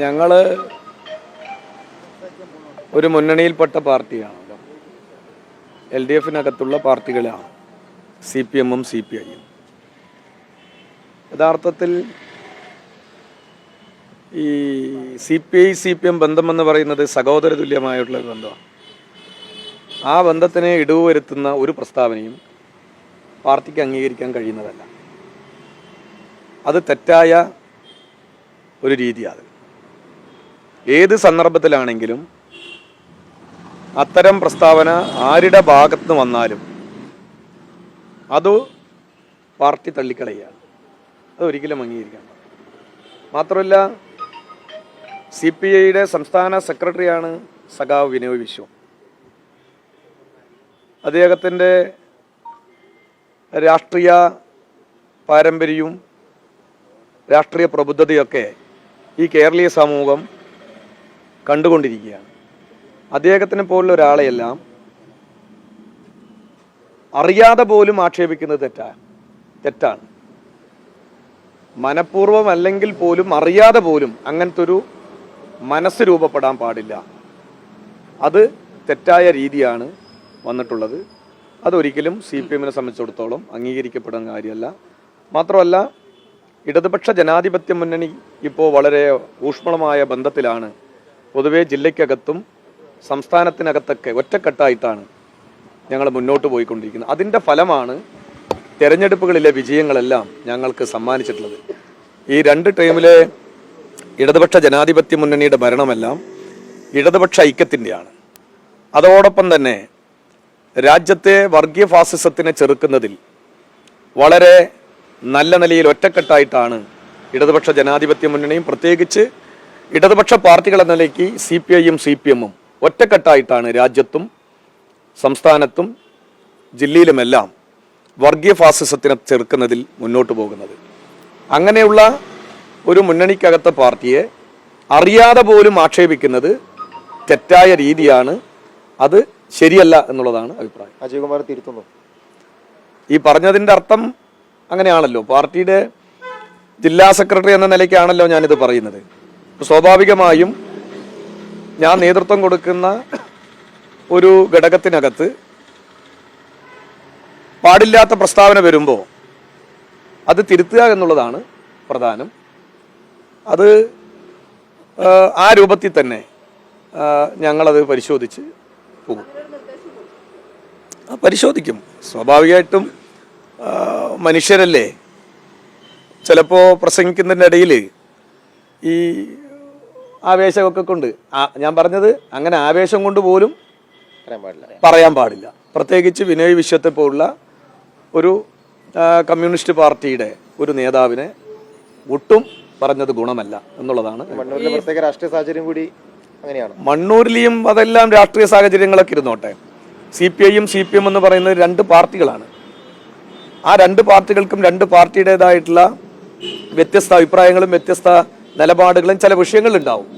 ഞങ്ങൾ ഒരു മുന്നണിയിൽപ്പെട്ട പാർട്ടിയാണ് എൽ ഡി എഫിനകത്തുള്ള പാർട്ടികളാണ്. സി പി എമ്മും സി പി ഐയും. യഥാർത്ഥത്തിൽ ഈ C P I C P M ബന്ധമെന്ന് പറയുന്നത് സഹോദര തുല്യമായിട്ടുള്ള ബന്ധമാണ്. ആ ബന്ധത്തിനെ ഇടിവ് വരുത്തുന്ന ഒരു പ്രസ്താവനയും പാർട്ടിക്ക് അംഗീകരിക്കാൻ കഴിയുന്നതല്ല. അത് തെറ്റായ ഒരു രീതിയാണ് ഏത് സന്ദർഭത്തിലാണെങ്കിലും അത്തരം പ്രസ്താവന ആരുടെ ഭാഗത്ത് വന്നാലും അത് പാർട്ടി തള്ളിക്കളയുകയാണ് അത് ഒരിക്കലും അംഗീകരിക്കാൻ പാടില്ല. മാത്രമല്ല സി പി ഐയുടെ സംസ്ഥാന സെക്രട്ടറിയാണ് സഖാവ് വിനോയ് വിശ്വം അദ്ദേഹത്തിന്റെ രാഷ്ട്രീയ പാരമ്പര്യവും രാഷ്ട്രീയ പ്രബുദ്ധതയൊക്കെ ഈ കേരളീയ സമൂഹം കണ്ടുകൊണ്ടിരിക്കുകയാണ്. അദ്ദേഹത്തിനെ പോലുള്ള ഒരാളെയെല്ലാം അറിയാതെ പോലും ആക്ഷേപിക്കുന്നത് തെറ്റാ തെറ്റാണ്. മനഃപൂർവം അല്ലെങ്കിൽ പോലും അറിയാതെ പോലും അങ്ങനത്തെ ഒരു മനസ്സ് രൂപപ്പെടാൻ പാടില്ല. അത് തെറ്റായ രീതിയാണ് വന്നിട്ടുള്ളത്. അതൊരിക്കലും സി പി എമ്മിനെ സംബന്ധിച്ചിടത്തോളം അംഗീകരിക്കപ്പെടുന്ന കാര്യമല്ല. മാത്രമല്ല ഇടതുപക്ഷ ജനാധിപത്യ മുന്നണി ഇപ്പോൾ വളരെ ഊഷ്മളമായ ബന്ധത്തിലാണ് പൊതുവെ ജില്ലയ്ക്കകത്തും സംസ്ഥാനത്തിനകത്തൊക്കെ ഒറ്റക്കെട്ടായിട്ടാണ് ഞങ്ങൾ മുന്നോട്ട് പോയിക്കൊണ്ടിരിക്കുന്നത്. അതിന്റെ ഫലമാണ് തെരഞ്ഞെടുപ്പുകളിലെ വിജയങ്ങളെല്ലാം ഞങ്ങൾക്ക് സമ്മാനിച്ചിട്ടുള്ളത്. ഈ രണ്ട് ടൈമിലെ ഇടതുപക്ഷ ജനാധിപത്യ മുന്നണിയുടെ ഭരണമെല്ലാം ഇടതുപക്ഷ ഐക്യത്തിന്റെയാണ് അതോടൊപ്പം തന്നെ രാജ്യത്തെ വർഗീയ ഫാസിസത്തിനെ ചെറുക്കുന്നതിൽ വളരെ നല്ല നിലയിൽ ഒറ്റക്കെട്ടായിട്ടാണ് ഇടതുപക്ഷ ജനാധിപത്യ മുന്നണിയും പ്രത്യേകിച്ച് ഇടതുപക്ഷ പാർട്ടികൾ എന്ന നിലയ്ക്ക് സി പി ഐയും സി പി എമ്മും ഒറ്റക്കെട്ടായിട്ടാണ് രാജ്യത്തും സംസ്ഥാനത്തും ജില്ലയിലുമെല്ലാം വർഗീയ ഫാസിസത്തിനെ ചെറുക്കുന്നതിൽ മുന്നോട്ട് പോകുന്നത്. അങ്ങനെയുള്ള ഒരു മുന്നണിക്കകത്തെ പാർട്ടിയെ അറിയാതെ പോലും ആക്ഷേപിക്കുന്നത് തെറ്റായ രീതിയാണ്. അത് ശരിയല്ല എന്നുള്ളതാണ് അഭിപ്രായം. അജയകുമാർ തിരുത്തുന്നു. ഈ പറഞ്ഞതിന്റെ അർത്ഥം അങ്ങനെയാണല്ലോ. പാർട്ടിയുടെ ജില്ലാ സെക്രട്ടറി എന്ന നിലയ്ക്കാണല്ലോ ഞാനിത് പറയുന്നത്. സ്വാഭാവികമായും ഞാൻ നേതൃത്വം കൊടുക്കുന്ന ഒരു ഘടകത്തിനകത്ത് പാടില്ലാത്ത പ്രസ്താവന വരുമ്പോൾ അത് തിരുത്തുക എന്നുള്ളതാണ് പ്രധാനം. അത് ആ, രൂപത്തിൽ തന്നെ ഞങ്ങളത് പരിശോധിച്ച് പോകും. പരിശോധിക്കും. സ്വാഭാവികമായിട്ടും മനുഷ്യരല്ലേ? ചിലപ്പോൾ പ്രസംഗിക്കുന്നതിന്റെ ഇടയിൽ ഈ ആവേശമൊക്കെ കൊണ്ട് ഞാൻ പറഞ്ഞത് അങ്ങനെ ആവേശം കൊണ്ട് പോലും പറയാൻ പാടില്ല. പ്രത്യേകിച്ച് വിനയ് വിശ്വത്തെ പോലുള്ള ഒരു കമ്മ്യൂണിസ്റ്റ് പാർട്ടിയുടെ ഒരു നേതാവിനെ ഒട്ടും പറഞ്ഞത് ഗുണമല്ല എന്നുള്ളതാണ് പ്രത്യേക രാഷ്ട്രീയ സാഹചര്യം കൂടി അങ്ങനെയാണ്. മണ്ണൂരിലെയും അതെല്ലാം രാഷ്ട്രീയ സാഹചര്യങ്ങളൊക്കെ ഇരുന്നോട്ടെ. സി പി ഐയും സി പി എം എന്ന് പറയുന്നത് രണ്ട് പാർട്ടികളാണ്. ആ രണ്ട് പാർട്ടികൾക്കും രണ്ട് പാർട്ടിയുടേതായിട്ടുള്ള വ്യത്യസ്ത അഭിപ്രായങ്ങളും വ്യത്യസ്ത നിലപാടുകളും ചില വിഷയങ്ങളുണ്ടാവും.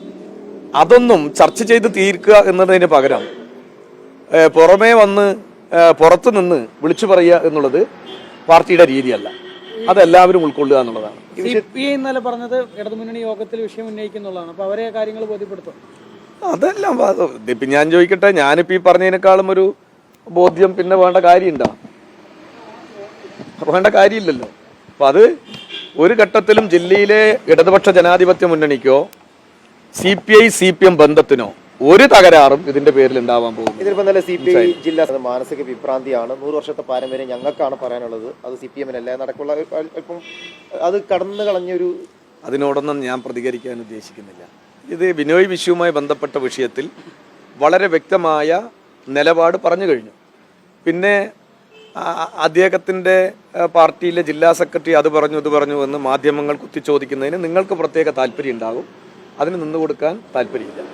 അതൊന്നും ചർച്ച ചെയ്ത് തീർക്കുക എന്നതിന് പകരം പുറമേ വന്ന് പുറത്തു നിന്ന് വിളിച്ചു പറയുക എന്നുള്ളത് പാർട്ടിയുടെ രീതിയല്ല. അതെല്ലാവരും ഉൾക്കൊള്ളുക എന്നുള്ളതാണ്. ഇന്നലെ പറഞ്ഞത് ഇടതുമുന്നണി യോഗത്തിൽ വിഷയം ഉന്നയിക്കുന്നുള്ളതാണ് അപ്പൊ അവരെ കാര്യങ്ങൾ ബോധ്യപ്പെടുത്തും. അതെല്ലാം ഇപ്പം ഞാൻ ചോദിക്കട്ടെ ഞാനിപ്പോ ഈ പറഞ്ഞതിനേക്കാളും ഒരു ബോധ്യം പിന്നെ വേണ്ട കാര്യമുണ്ടോ? വേണ്ട കാര്യമില്ലല്ലോ. അപ്പൊ അത് ഒരു ഘട്ടത്തിലും ജില്ലയിലെ ഇടതുപക്ഷ ജനാധിപത്യ മുന്നണിക്കോ C P I C P M ബന്ധത്തിനോ ഒരു തകരാറും ഇതിന്റെ പേരിൽ ഉണ്ടാവാൻ പോകും ഇതിലിപ്പോ നല്ല സി പി ഐ ജില്ല മാനസിക വിഭ്രാന്തിയാണ്. നൂറ് വർഷത്തെ പാരമ്പര്യം ഞങ്ങൾക്കാണ് പറയാനുള്ളത്. അത് സി പി എമ്മിനല്ല നടക്കുള്ള അല്പം അത് കടന്നു കളഞ്ഞൊരു അതിനോടൊന്നും ഞാൻ പ്രതികരിക്കാൻ ഉദ്ദേശിക്കുന്നില്ല. ഇത് ബിനോയ് വിഷയവുമായി ബന്ധപ്പെട്ട വിഷയത്തിൽ വളരെ വ്യക്തമായ നിലപാട് പറഞ്ഞു കഴിഞ്ഞു. പിന്നെ അദ്ദേഹത്തിന്റെ പാർട്ടിയിലെ ജില്ലാ സെക്രട്ടറി അത് പറഞ്ഞു ഇത് പറഞ്ഞു എന്ന് മാധ്യമങ്ങൾ കുത്തിച്ചോദിക്കുന്നതിന് നിങ്ങൾക്ക് പ്രത്യേക താല്പര്യം ഉണ്ടാകും അതിന് നിന്നു കൊടുക്കാൻ താല്പര്യമില്ല.